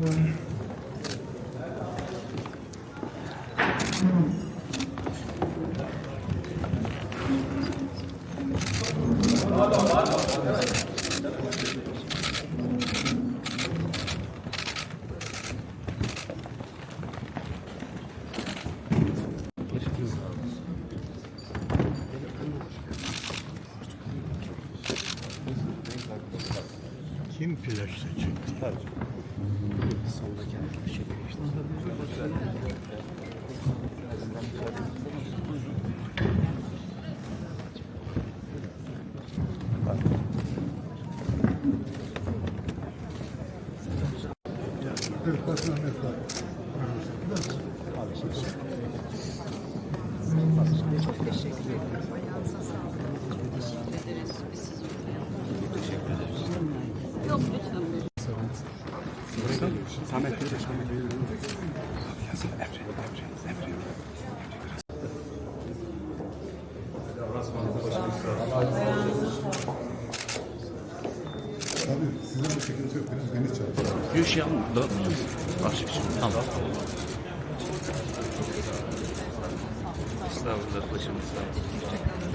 Hmm. Kim flash çekti? Çok teşekkür ederim. Lütfen. Tabii sizin bir sıkıntı yok. Biraz beni çağırın. Bir şey alma. Da, Akşam için. Tamam. Estağfurullah başımız sağ olsun.